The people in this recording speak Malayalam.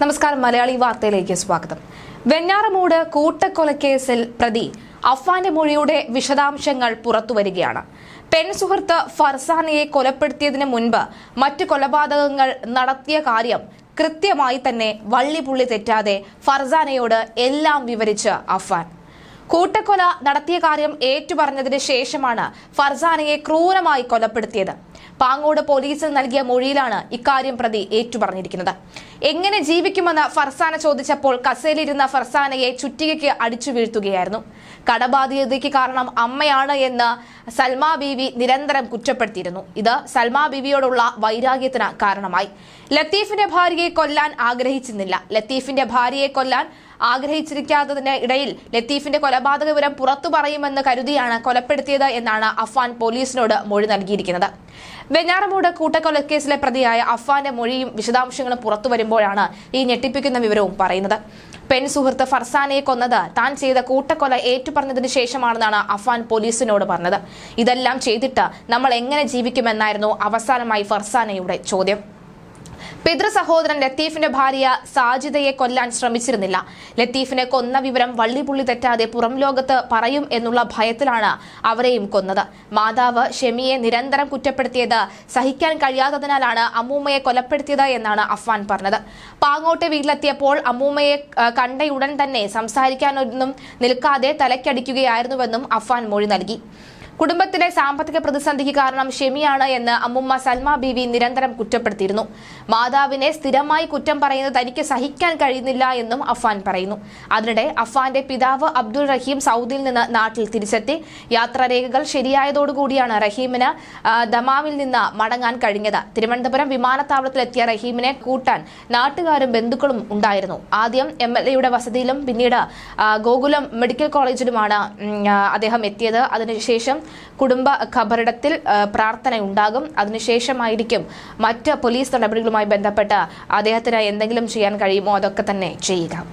നമസ്കാരം മലയാളി വാർത്തയിലേക്ക് സ്വാഗതം. വെഞ്ഞാറമൂട് കൂട്ടക്കൊലക്കേസിൽ പ്രതി അഫ്വാന്റെ മൊഴിയുടെ വിശദാംശങ്ങൾ പുറത്തുവരികയാണ്. പെൺ സുഹൃത്ത് ഫർസാനയെ കൊലപ്പെടുത്തിയതിന് മുൻപ് മറ്റു കൊലപാതകങ്ങൾ നടത്തിയ കാര്യം കൃത്യമായി തന്നെ വള്ളിപുള്ളി തെറ്റാതെ ഫർസാനയോട് എല്ലാം വിവരിച്ച് അഫ്വാൻ. കൂട്ടക്കൊല നടത്തിയ കാര്യം ഏറ്റുപറഞ്ഞതിന് ശേഷമാണ് ഫർസാനയെ ക്രൂരമായി കൊലപ്പെടുത്തിയത്. പാങ്ങോട് പോലീസിൽ നൽകിയ മൊഴിയിലാണ് ഇക്കാര്യം പ്രതി ഏറ്റുപറഞ്ഞിരിക്കുന്നത്. എങ്ങനെ ജീവിക്കുമെന്ന് ഫർസാന ചോദിച്ചപ്പോൾ കസേലിരുന്ന ഫർസാനയെ ചുറ്റികയ്ക്ക് അടിച്ചു വീഴ്ത്തുകയായിരുന്നു. കടബാധിതയ്ക്ക് കാരണം അമ്മയാണ് എന്ന് സൽമാ ബീവി നിരന്തരം കുറ്റപ്പെടുത്തിയിരുന്നു. ഇത് സൽമാ ബീവിയോടുള്ള വൈരാഗ്യത്തിന് കാരണമായി. ലത്തീഫിന്റെ ഭാര്യയെ കൊല്ലാൻ ആഗ്രഹിച്ചിരുന്നില്ല. ലത്തീഫിന്റെ ഭാര്യയെ കൊല്ലാൻ ആഗ്രഹിച്ചിരിക്കാത്തതിന് ഇടയിൽ ലത്തീഫിന്റെ കൊലപാതക വിവരം പുറത്തു പറയുമെന്ന് കരുതിയാണ് കൊലപ്പെടുത്തിയത് എന്നാണ് അഫ്വാൻ പോലീസിനോട് മൊഴി നൽകിയിരിക്കുന്നത്. വെഞ്ഞാറമൂട് കൂട്ടക്കൊലക്കേസിലെ പ്രതിയായ അഫ്വാന്റെ മൊഴിയും വിശദാംശങ്ങളും പുറത്തു വരുമ്പോഴാണ് ഈ ഞെട്ടിപ്പിക്കുന്ന വിവരവും പറയുന്നത്. പെൺ സുഹൃത്ത് ഫർസാനയെ കൊന്നത് താൻ ചെയ്ത കൂട്ടക്കൊല ഏറ്റുപറഞ്ഞതിന് ശേഷമാണെന്നാണ് അഫ്വാൻ പോലീസിനോട് പറഞ്ഞത്. ഇതെല്ലാം ചെയ്തിട്ട് നമ്മൾ എങ്ങനെ ജീവിക്കുമെന്നായിരുന്നു അവസാനമായി ഫർസാനയുടെ ചോദ്യം. പിതൃ സഹോദരൻ ലത്തീഫിന്റെ ഭാര്യ സാജിദയെ കൊല്ലാൻ ശ്രമിച്ചിരുന്നില്ല. ലത്തീഫിനെ കൊന്ന വിവരം വള്ളിപുള്ളി തെറ്റാതെ പുറം ലോകത്ത് പറയും എന്നുള്ള ഭയത്തിലാണ് അവരെയും കൊന്നത്. മാതാവ് ഷെമിയെ നിരന്തരം കുറ്റപ്പെടുത്തിയത് സഹിക്കാൻ കഴിയാത്തതിനാലാണ് അമ്മൂമ്മയെ കൊലപ്പെടുത്തിയത് എന്നാണ് അഫ്വാൻ പറഞ്ഞത്. പാങ്ങോട്ട് വീട്ടിലെത്തിയപ്പോൾ അമ്മൂമ്മയെ കണ്ടയുടൻ തന്നെ സംസാരിക്കാനൊന്നും നിൽക്കാതെ തലക്കടിക്കുകയായിരുന്നുവെന്നും അഫ്വാൻ മൊഴി നൽകി. കുടുംബത്തിലെ സാമ്പത്തിക പ്രതിസന്ധിക്ക് കാരണം ഷെമിയാണ് എന്ന് അമ്മുമ്മ സൽമ ബീവി നിരന്തരം കുറ്റപ്പെടുത്തിയിരുന്നു. മാതാവിനെ സ്ഥിരമായി കുറ്റം പറയുന്നത് തനിക്ക് സഹിക്കാൻ കഴിയുന്നില്ല എന്നും അഫാൻ പറയുന്നു. അതിനിടെ അഫാന്റെ പിതാവ് അബ്ദുൾ റഹീം സൗദിയിൽ നിന്ന് നാട്ടിൽ തിരിച്ചെത്തി. യാത്രാരേഖകൾ ശരിയായതോടുകൂടിയാണ് റഹീമിന് ദമാമിൽ നിന്ന് മടങ്ങാൻ കഴിഞ്ഞത്. തിരുവനന്തപുരം വിമാനത്താവളത്തിലെത്തിയ റഹീമിനെ കൂട്ടാൻ നാട്ടുകാരും ബന്ധുക്കളും ഉണ്ടായിരുന്നു. ആദ്യം എം എൽ എയുടെ വസതിയിലും പിന്നീട് ഗോകുലം മെഡിക്കൽ കോളേജിലുമാണ് അദ്ദേഹം എത്തിയത്. അതിനുശേഷം കുടുംബ ഖബറിടത്തിൽ പ്രാർത്ഥനയുണ്ടാകും. അതിനുശേഷമായിരിക്കും മറ്റ് പോലീസ് നടപടികളുമായി ബന്ധപ്പെട്ട് അദ്ദേഹത്തിന് എന്തെങ്കിലും ചെയ്യാൻ കഴിയുമോ അതൊക്കെ തന്നെ ചെയ്യുക